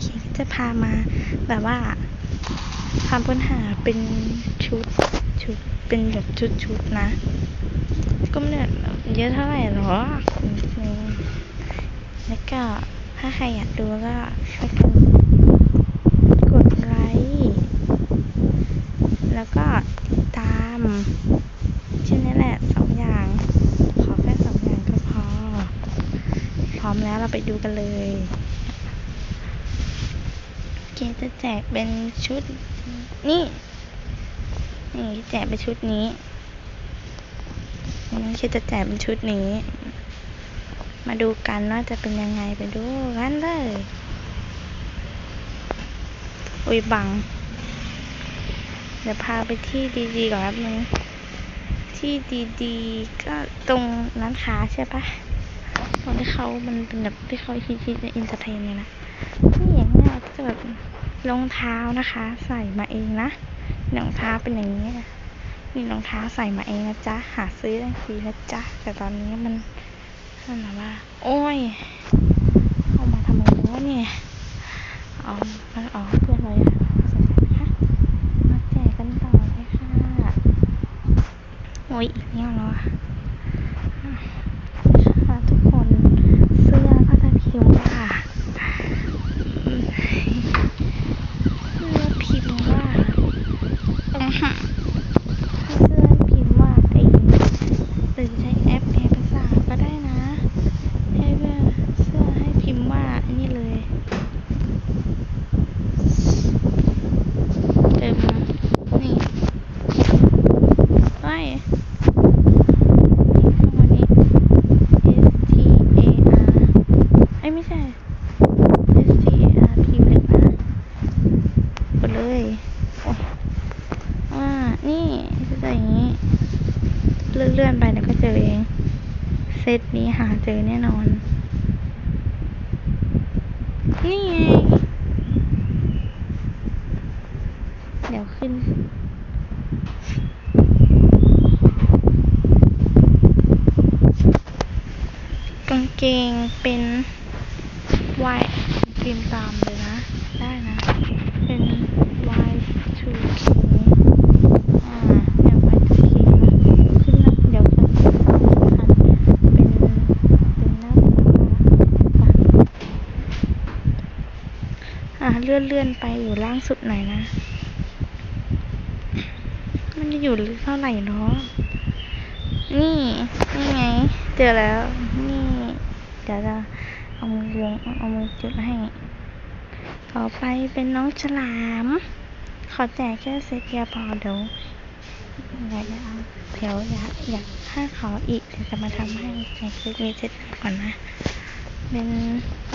เคจะพามาแบบว่าคำค้นหาเป็นชุดชุดเป็นแบบชุดชุดนะ ก็ไม่ได้เยอะเท่าไหร่หรอแล้วก็ถ้าใครอยากดูก็ช่วยกันกดไลค์แล้วก็ติดตามแค่นี้แหละสองอย่าง ขอแค่สองอย่างก็พอ พร้อมแล้วเราไปดูกันเลย เกจะแจกเป็นชุดนี่นี่แจกเป็นชุดนี้เกจะแจกเป็นชุดนี้ มาดูกันว่าจะเป็นยังไงไปดูกันเลยอุ้ยบัง เดี๋ยวพาไปที่ดีๆก่อนแป๊บนึงที่ดีๆก็ตรงร้านค้าใช่ปะตรงที่เขามันเป็นแบบที่เขาฮิตๆในอินเตอร์เทนเนี่ยนะ แบบรองเท้านะคะ ใส่มาเองนะรองเท้าเป็นอย่างนี้นี่รองเท้าใส่มาเองนะจ๊ะ หาซื้อได้ฟรีนะจ๊ะ แต่ตอนนี้มันนั่นนะว่า โอ้ย เอามาทำไมวะเนี่ยเอามันออกเพื่อนเลยค่ะสนใจไหมคะมาแจกกันต่อเลยค่ะโอ้ยอีกเนี่ยแล้วอะค่ะทุกคนเสื้อก็จะพิมพ์ว่า เสื้อพิมพ์ว่า อื้อหือเสื้อพิมพ์ว่าไอ้หรือใช้แอปแปลภาษาก็ได้นะ ให้เสื้อเสื้อให้พิมพ์ว่าอันนี้เลยเติมนี่ไว้ข้างบนนี้ S T A R เอ้ไม่ใช่ S T A R พิมพ์เล็กนะ กดเลยโอ้ยอ่า นี่จะใส่อย่างนี้ เลื่อนเลื่อนๆไปเดี๋ยวก็เจอเอง เซตนี้หาเจอแน่นอน นี่ไง เดี๋ยวขึ้นกางเกงเป็นวายพิมตามเลยนะ ได้นะ เป็น Y2K อ่าเดี๋ยว Y2K นะขึ้นนะเดี๋ยวจะคันเป็นเป็นหน้าปัด อ่าเลื่อนเลื่อนไปอยู่ล่างสุดหน่อยนะ มันจะอยู่เท่าไหร่เนาะนี่นี่ไง เจอแล้ว นี่ เดี๋ยวจะเอามือลงเอามือจุดให้ต่อไปเป็นน้องฉลาม ขอแจกแค่เซตเดียวพอเดี๋ยวอยากจะเอาเดี๋ยวอยากอยากถ้าขออีกเดี๋ยวจะมาทำให้แจกเซตนี้เซตก่อนนะ เป็น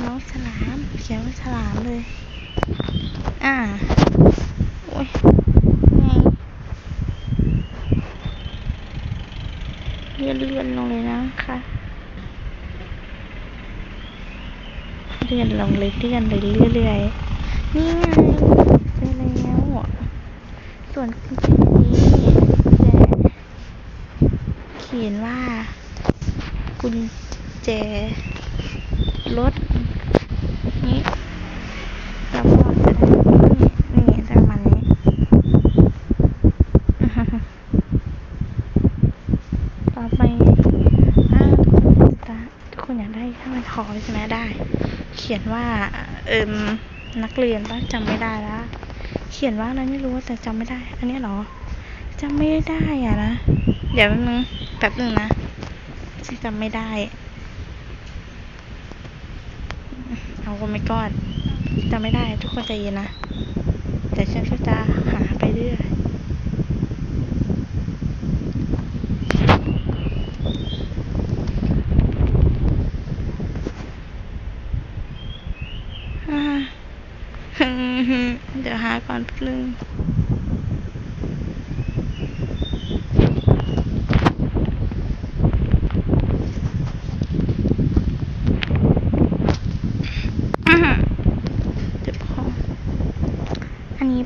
น้องฉลามเขียนว่าฉลามเลย อ่าโอ้ยไงเลื่อนเลื่อนลงเลยนะคะเลื่อนลงเลยเลื่อนเลยเรื่อยๆนี่ไงเจอแล้วส่วนนี้กุญแจเขียนว่ากุญแจรถนี้แล้วก็จะได้นี่นี่จะประมาณนี้ ต่อไปถ้าทุกคน อยากได้ถ้ามันคอใช่ไหมได้ เขียนว่าเอิมนักเรียนป่ะจำไม่ได้ละเขียนว่าอะไรไม่รู้แต่จำไม่ได้ อันนี้เหรอจำไม่ได้อะนะเดี๋ยวแป๊บนึงแป๊บนึงนะฉันจำไม่ได้เอาก็ไม่กอดจำไม่ได้ทุกคนใจเย็นนะแต่ฉันก็จะหาไปเรื่อย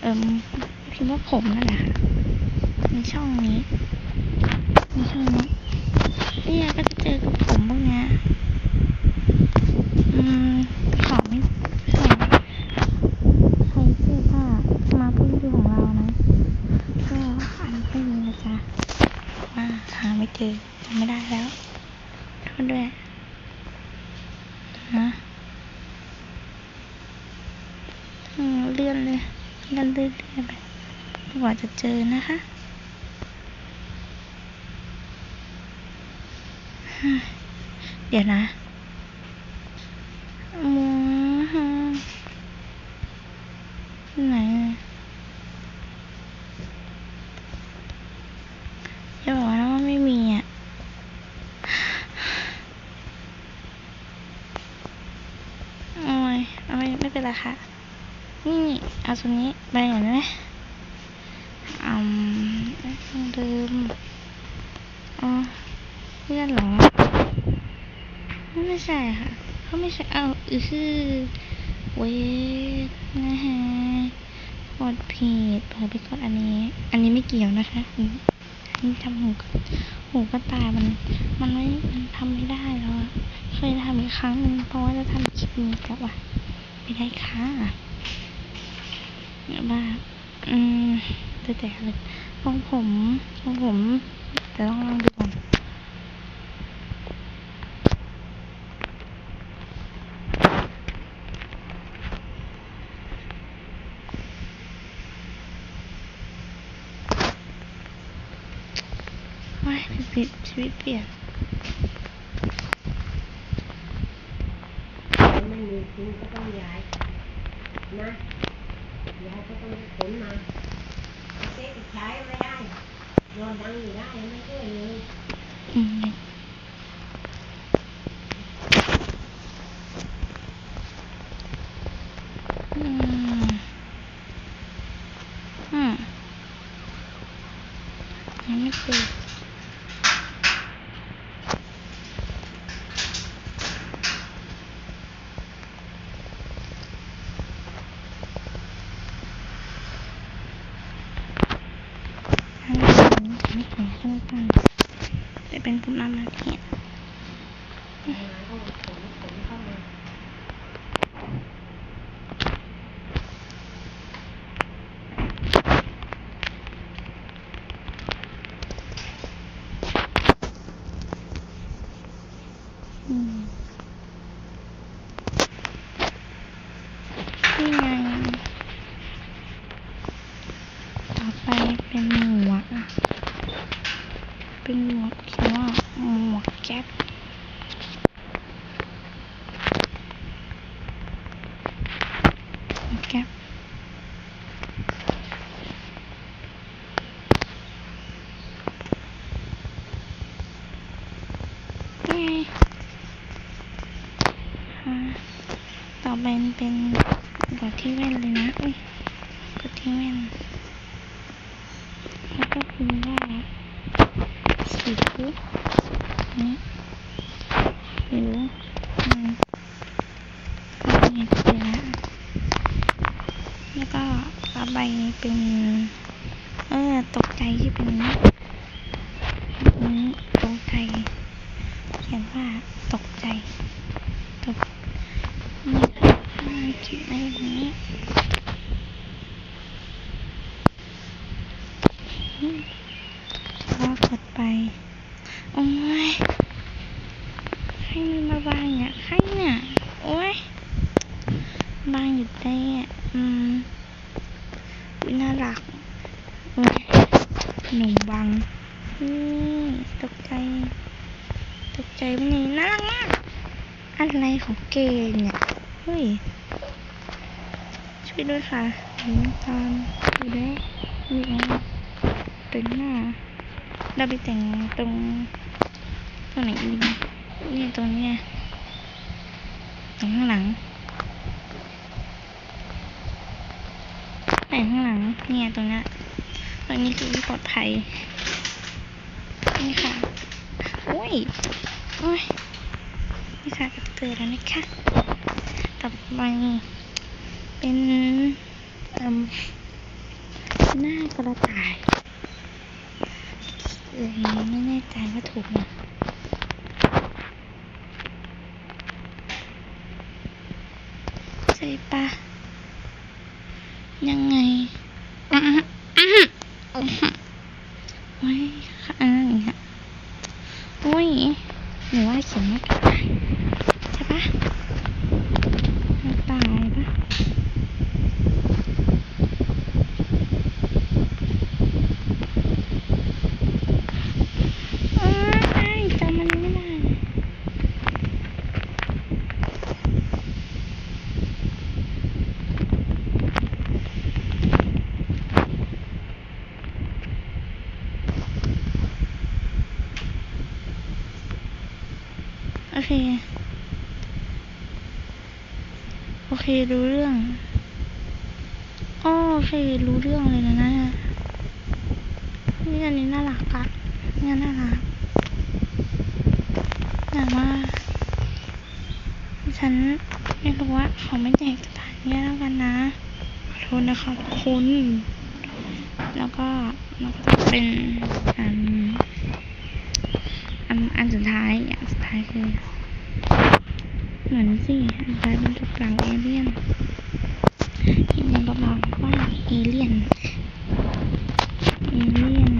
เอิมพิมพ์ว่าผมนั่นแหละค่ะในช่องนี้ในช่องนี้เนี่ยก็จะเจอกับผมพวกเนี้ยอืมขอไม่ขอใครเสื้อผ้ามาพูดดูของเรานะ ก็อันไม่มีนะจ๊ะว่าหาไม่เจอจำไม่ได้แล้วโทษด้วยนะอืมเลื่อนเลยเลื่อนเลื่อนเลื่อนไปกว่า จะเจอนะคะเดี๋ยวนะมัวไหนอะอย่าบอกนะว่าไม่มีอะ โอ้ยเอาไม่ไม่เป็นไรค่ะ นี่ เอาตัวนนี้ไปก่อนได้ไหม ลืมอ๋อเพื่อนเหรอ ไม่ใช่ค่ะ เขาไม่ใช่เอาอือคือเวทนะฮะกดผิดเผลอไปกดอันนี้ อันนี้ไม่เกี่ยวนะคะอันนี้ทำหูหูกระต่ายมัน มันไม่มันทำไม่ได้แล้วเคยทำอีกครั้งหนึ่งเพราะว่าจะทำคลิปนี้กับว่าไม่ได้ค่ะบบว่าอืมแต่แต่เลย ของผมของผมแต่ต้องลองดูก่อนว้ายชีวิตชีวิตเปลี่ยนไม่มีจริงก็ต้องย้ายนะย้ายก็ต้องขนมา ใช้ไม่ได้นอนดังอยู่ได้ไม่ช่วยเลย อืมอืมอืมยังไม่เจอทั้งหมดไม่ถึงขั้นตอน แต่เป็นผู้นำมาเขียนมาก็ขนขนเข้ามาอืมนี่ไง ต่อไปเป็นหมวกอะเป็นหมวกเขียว กแก๊ปหมวกแก๊ปนี่ไงอ่าต่อไปเป็นกดที่แว่นเลยนะอุ้ยกดที่แว่น แล้วก็พิมพ์ว่าสิว นี่สิวมันนี่เจอแล้วแล้วก็ต่อไปเป็น เออตกใจที่เป็นนี้ตกใจ เขียนว่าตกใจตกนี่ค่ะเขียนไว้แบบนี้ ก็กดไป โอ้ยใครมันมาบางเนี่ยใครเนี่ย โอ้ย บาง อยู่ได้อะอืมน่ารักหนุ่มบางอืมตกใจ ตกใจมันนี่น่ารักมาก อะไรของเกย์เนี่ย เฮ้ย ช่วยด้วยค่ะหนูตามอยู่ด้วยนี่เองแต่งหน้าเราไปแต่งตรงตรงไหนดีนี่ตรงเนี้ยต่งข้างหลัง แต่งข้างหลังเนี่ยตรงนี้ตรงนี้คือปลอดภัย นี่ค่ะโอ้ยโอ้ยนี่ค่ะก็เจอแล้วนะคะ ต่อไปเป็นหน้ากระต่ายเออไม่แน่ใจว่าถูกไหมใช่ปะยังไงอื้อหืออื้อหืออื้อหือโอ้ยค่ะอันนั้นอย่างเงี้ยโอ้ย หนูว่าเขียนว่ากระต่ายใช่ปะกระต่ายปะเอ้ยจำมันไม่ได้ โอ เค โอเครู้เรื่องอ้อโอเครู้เรื่องเลยนะนะนี่อันนี้น่ารักอะนี่น่ารักแต่ว่าฉันไม่รู้ว่าเขาไม่แจกสถานที่แล้วกันนะ ขอโทษนะคะทุกคุณ แล้วก็มันก็จะเป็นอันอันอันสุดท้าย อย่างสุดท้ายคือ เหมือนสิอันสุดท้ายเป็นกระเป๋าเอเลี่ยนที่มันกระเป๋าว่าเอเลี่ยนเอเลี่ยน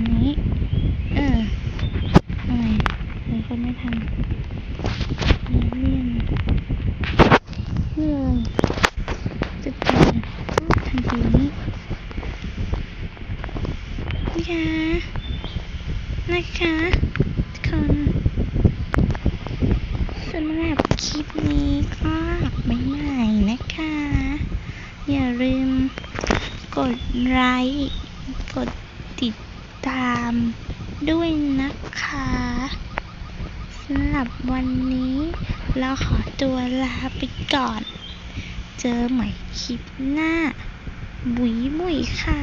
เอออะไรเลยคนไม่ทันเอเลี่ยนเลยจะเจอทันทีนี้นะคะนะคะทุกคน สำหรับคลิปนี้ก็ไม่ไหนนะคะ อย่าลืม กดไลค์กดติดตามด้วยนะคะสำหรับวันนี้ เราขอตัวลาไปก่อน เจอใหม่คลิปหน้า บุ๋ยบุ๋ยค่ะ